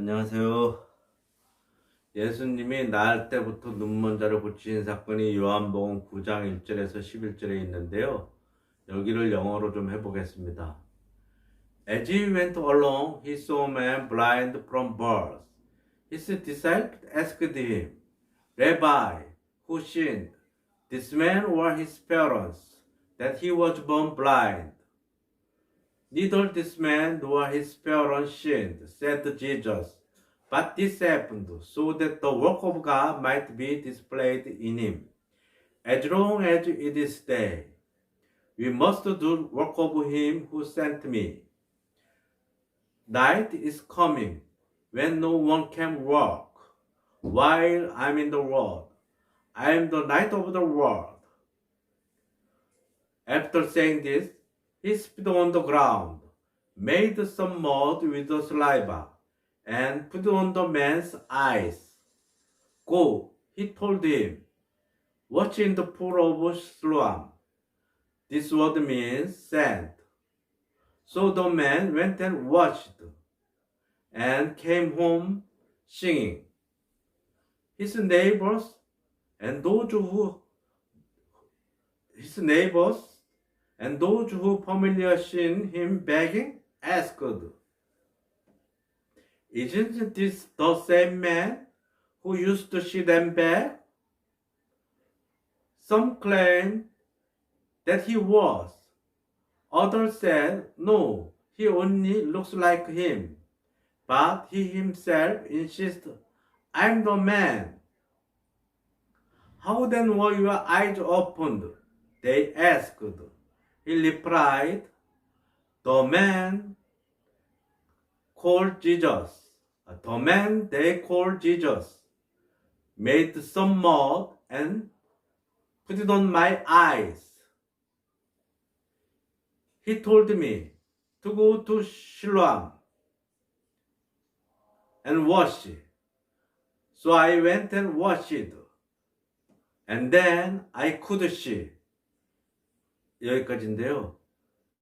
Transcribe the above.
안녕하세요. 예수님이 낳을 때부터 눈먼 자를 고치신 사건이 요한복음 9장 1절에서 11절에 있는데요. 여기를 영어로 좀 해보겠습니다. As he went along, he saw a man blind from birth. His disciples asked him, Rabbi, who sinned, this man or his parents, that he was born blind? Neither this man nor his parents sinned, said Jesus, but this happened so that the work of God might be displayed in him. As long as it is day, we must do work of him who sent me. Night is coming when no one can work. While I'm in the world, I am the light of the world. After saying this, he spit on the ground, made some mud with the saliva, and put on the man's eyes. Go, he told him. Watch in the pool of Siloam. This word means sent. So the man went and watched, and came home singing. His neighbors and those who his neighbors and those who familiar seen him begging asked, Isn't this the same man who used to see them beg? Some claim that he was. Others said, no, he only looks like him. But he himself insisted, I'm the man. How then were your eyes opened? They asked. He replied, The man called Jesus, the man they called Jesus, made some mud and put it on my eyes. He told me to go to Siloam and wash. So I went and washed. It and then I could see. 여기까지인데요.